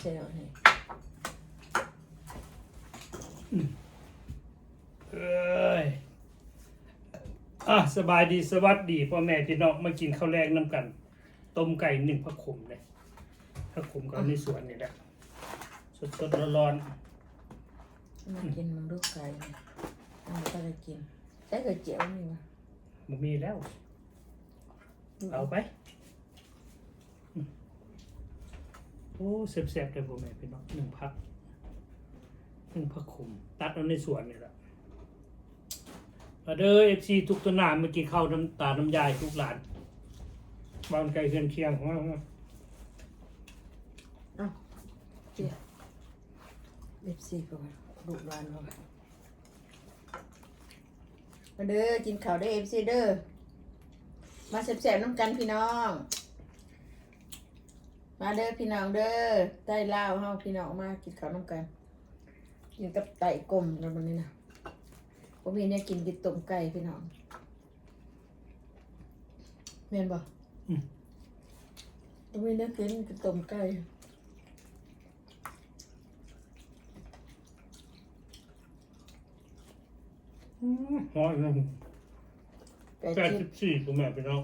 เซลนี่เอ้ยอะสบายดีสวัสดีพ่อแม่พี่น้องมากินข้าวแรงน้ำกัน ต้มไก่หนึ่งผักขมเลยผักขมก็เอาในสวนนี่แหละสดสดๆร้อนมากินมันลูกไก่นี่อันนี้ก็ได้กินใส่กระเจียวนี่วะๆมันมีแล้ว เอาไปอืม โอ้เสียบๆเลยพ่แม่พี่น้องหนึ่งพักหนึ่งผักขมตัดเอาในสวนนี่แหละมาเด้อเอฟซีทุกตัวหนามากินข้าน้ำตาน้ำยายทุกหลานบ้านไก่เคียงเคียงของเราเอ้าเจียเบบซี่ก็ลูกหลานก็มาเด้อกินข้าวได้เอฟซีเด้อมาแซ่บๆน้ำกันพี่น้อง มาเด้อพี่น้องเด้อใต้ลาวเฮาพี่น้องมากินข้าวน้ำกันกินกับไก่กลมแล้ววันนี้นะผมมีเนี่ยกินกินต้มไก่พี่น้องแม่นบ่อืมผมมีเนี่ยกินกินต้มไก่อืมหอยนะไก่แปดจิ้สิมบสี่ตัวแม่พี่น้อง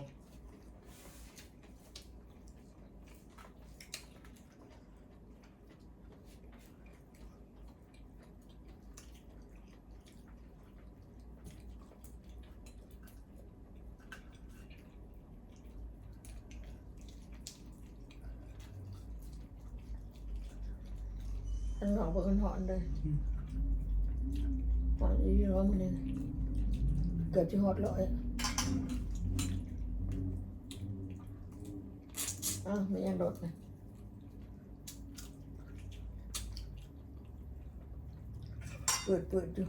อันหนองเปิดหอนเลยหอนอยู่ร้อนมันเลยนะเกือบจะหอดร้อยอะอ้าวไม่ยังโดดนะเปิดเปิดดู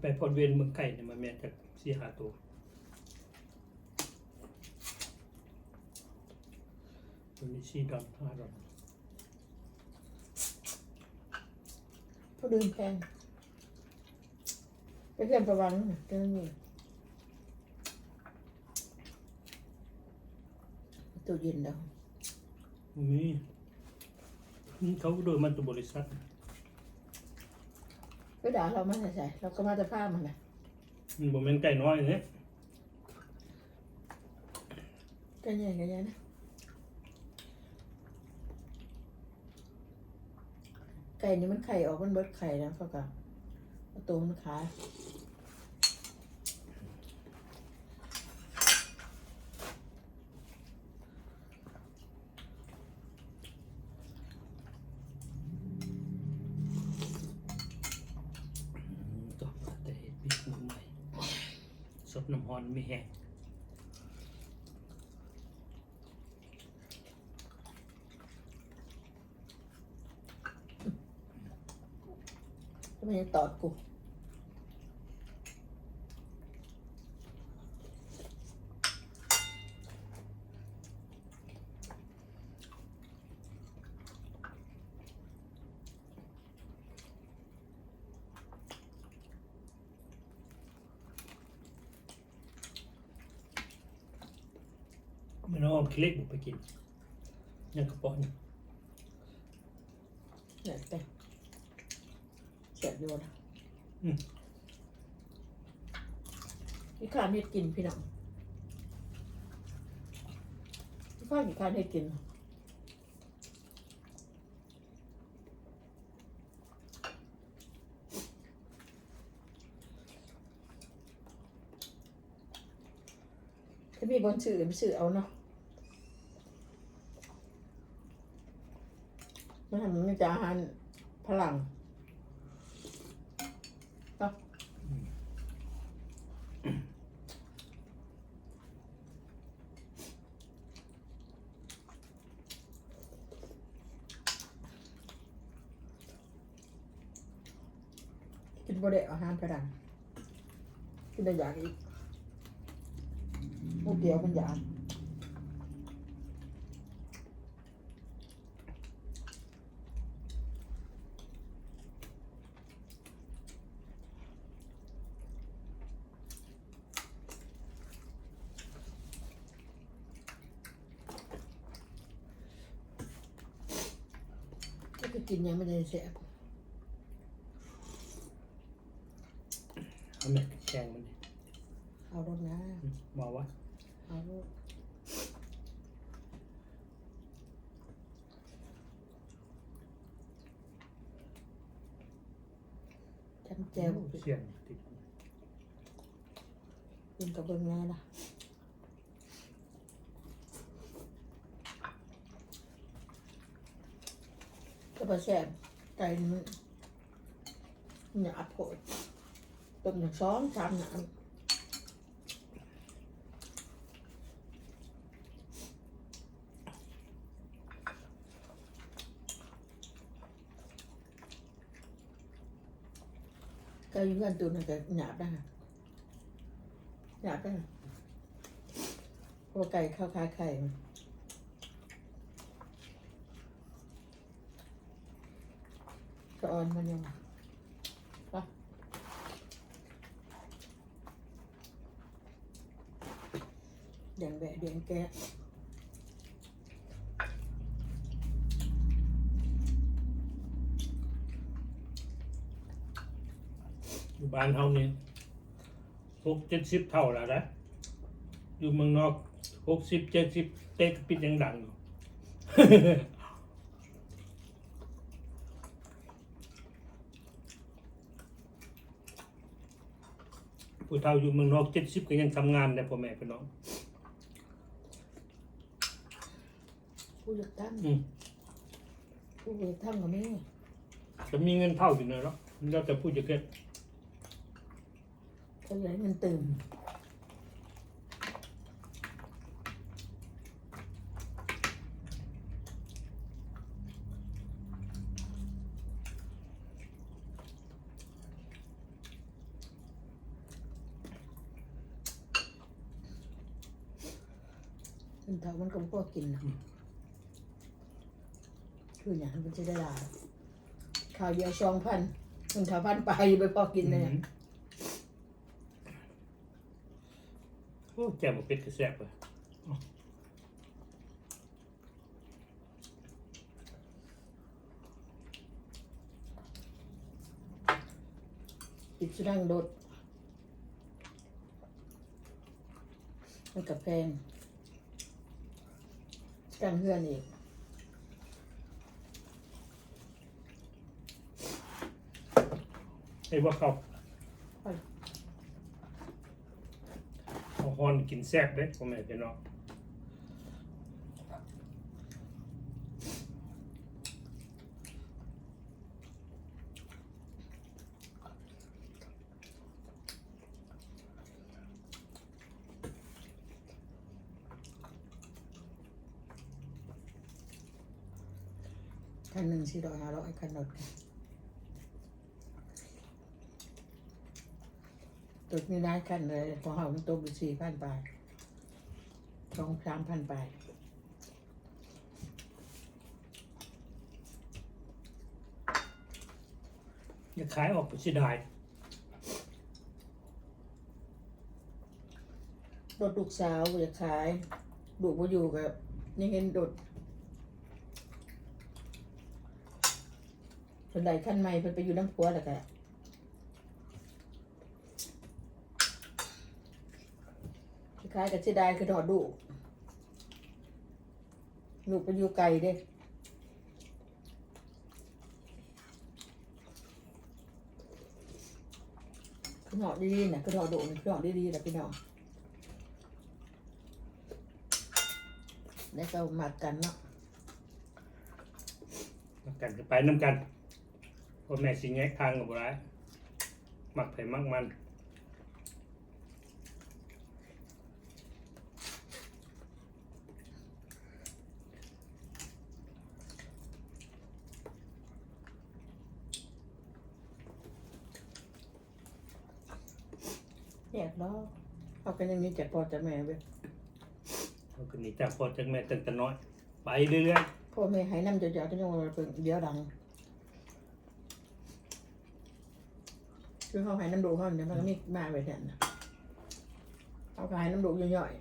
ไปพอดเวียนเมืองไก่เนี่ยมาแม่จากสี่หาตัว ตัวนี้สี่ดอนห้าดอนเขาดื่มแพงไปเพื่อนประวังนะเจ้ามีตู้เย็นแล้วนี่นี่เขาโดยมันตัวบริษัทก็ด่าเรามาใส่ใส่เราก็มาจะผ้ามันนะมันบ่แม่นไก่น้อยเนี่ยก็ใหญ่ก็ใหญ่นะ ไก่นี่มันไข่ออกมันเบิดไข่แล้วเขาก็ตัวมันขายตัวแต่เห็ดบิ๊กมือใหม่สดน้ำฮอนไม่แห้ง ก็ไม่ได้ตอดกูไม่น้องเอาคลิกบุกไปกินยังกระป๋องนี่ เนี่ยแต่เสียบอยู่นะ อืม พี่ข้านเฮ็ดกินพี่น้องพี่ข้านกี่ข้านเฮ็ดกินถ้ามีบนสื่อไปสื่อเอาเนาะมันทำมันจะอาหารพลัง ต่อกินบเได้อาหามกระดังกินได้อยากอีกมุกเดียวมันอยาก กินยังไม่ได้เสียบเอาแม่แข่งมันดิเอารถนะอืมบอกว่าเอารถจำแจวเสียงติดกินกับเบิ้งแน่ละ บะแสบไก่มันหยาบโผดต้มอย่างสองสามหนามก็ยุ่งกันตัวนึงก็หยาบได้ค่ะหยาบได้เพราะว่าไก่ข้าวคาไข่มัน สะออนมันยังไปแดงแบะแดงแกะอยู่บ้านเฮานี่หกเจ็ดสิบเท่าแล้วนะอยู่เมืองนอกหกสิบเจ็ดสิบเต็กปิดยังดังอยู่ ผู้เฒ่าอยู่เมืองนอกเจ็ดสิบก็ยังทำงานได้พ่อแม่พี่น้องผู้เลือกตั้งอืมผู้เลือกตั้งก็ไม่จะมีเงินเท่าอยู่เนอะเนาะเราจะพูดจะเกิดเขาอยากให้มันตื่นมั มันก็บ่พอกินนะคืออย่างนั้นมันจะได้ลาข้าวเดียวสองพันมันเท่าพันไปไปพอกินเลยอืม โอ้แจ่มเป็ดกระแซบเลยติดสุดังโดดมันกับแพง กันเพื่อนอีกไอ้ว่าเขาเอาฮอนกินแซ่บเด้พ่อแม่พี่น้อง คันหนึ่งสี่ร้อยห้าร้อยคันรถกันตัวนี้ได้คันเลยของเขามันตัวบุสี่พันบาทสองสามพันบาทอย่าขายออกไปเสิได้รถลูกสาวอยากขายดูว่าอยู่กับยังเห็นรถ คนใดขั้นใหม่เพิ่นไปอยู่น้ำพัวแล้วก็คล้ายๆกับเสียดายคือดอดดูลูกไปอยู่ไกลเด้คือหอดีๆนะคือหอดูนี่คือหอดีๆนะพี่น้องแล้วก็มากันเนาะมากันก็ไปน้ำกัน พ่อแม่สิแงกทางกับร้ายมักไผ่มักมันแยกเนาะเอากันอย่างนี้จะพอจะแม่เว้ยเราก็หนีจากพ่อจากแม่ตั้งแต่น้อย ไปเรื่อยพ่อแม่ให้น้ำจะๆก็ยังว่าเป็นเดี๋ยวดัง คือเขาให้น้ำดูเขาเนี่ยมันก็มีมาไปแทนนะเขาก็ให้น้ำดูย่อย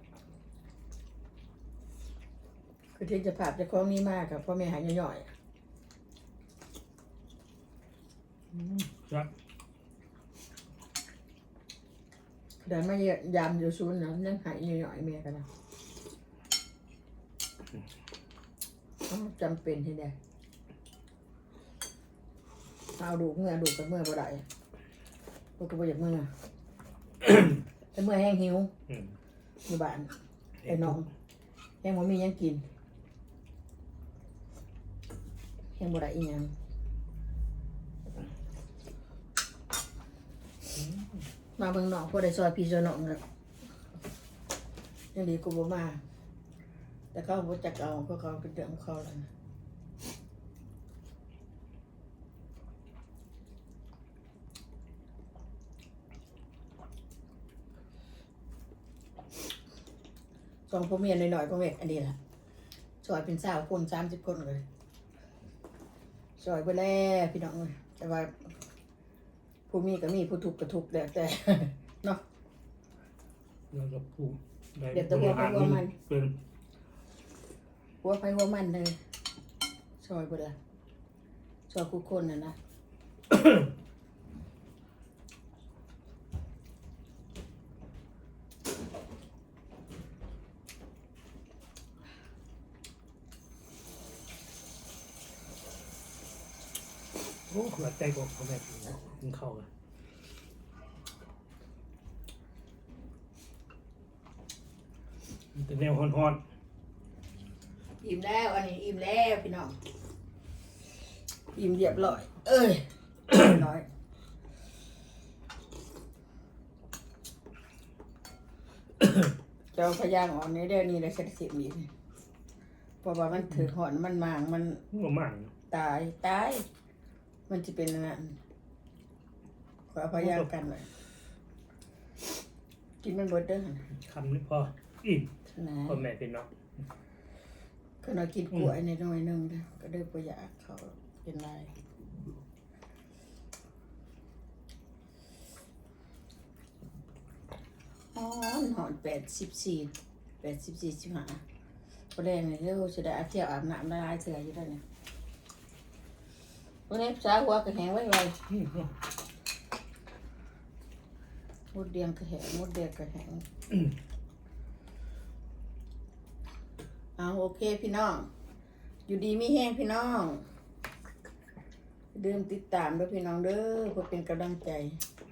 ๆคือที่จะภาพจะคล้องนี้มากกับพ่อแม่ให้ย่อยอืมครับเดินมายามอยู่ซูนย์นะนั่งหายหน่อยๆเมียกันนะเอ้าจำเป็นที่ใดเอาดูเมื่อดูกันเมื่อบ่ได้ลู กก็บ่อยากเมื่อ แต่เมื่อแห้งหิวอืมอยู่บ้านไอ้น้องแห้งบ่มีหยังกินแห้งบ่ได้อีหยังมาเบิ่งน้องพอได้ซอยพี่ซอยน้องแล้วยังดีกูบ่มา แต่เขาบ่จักเอาก็เขาเป็นเรื่องของเขาแล้วนะ องพ่อเมียน้อยๆก็เม็ดอันนี้ล่ะซอยเป็นสาวคนสามสิบคนเลยซอยไปแล้วพี่น้องเลยแต่ว่าผู้มีก็มีผู้ทุกข์ก็ทุกข์แล้วแต่เนาะแล้วก็พูดได้เดี๋ยวตัวหัวไปหัวมันเป็นหัวไปหัวมันเลยซอยไปละซอยคุกคนน่ะนะ อ้หัวใจกบเขาแบบนี้นะกินข้าวกันมันเป็นแนวฮอนอิ่มแล้วอันนี้อิ่มแล้วพี่น้องอิ่มเรียบร้อย เอ้ยเรียบร้อยเจ้าพยางอ่อนนี้เดี๋ยวนี้เลยเสร็จสิบมีนี่เพราะว่ามันถือหอนมันมางมันๆหัวหมั่งตายตาย มันจะเป็นอันนั้นขอพยางกันเลยกินมันเบดเด้อหั่นคำนี้พออิ่มนะพ่อแม่พี่น้องก็น้อยกินกล้วยในน้อยๆหนึงเด้อก็เด้อประหยัดเขาเป็นไรอ๋อหอนแปดสิบสี่แปดสิบสี่สิบห้าประเด็นนี่เรื่องจะได้อาเที่ยวอาบน้ำละลายเสืออยู่แล้วเนี่ย วันนี้สาวหัวกระแหงไว้ไวอืมมดเดียงกระแหงมดเดียงกระแหงอืมเอาโอเคพี่น้อง อยู่ดีไม่แห้งพี่น้องอย่าลืมติดตามด้วยพี่น้องเด้อเพื่อเป็นกำลังใจ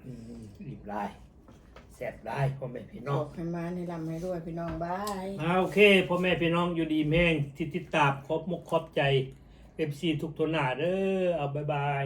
อืมอิ่มลายแสบลายพ่อแม่พี่บน้อองกให้มาให้ร่ำให้รวยพี่น้องบายอ่าโอเคพ่อแม่พี่น้องอยู่ดีแม่งที่ติดตามครบมุกครบใจ เอฟซีทุกตัวหนาเด้อเอาบายบาย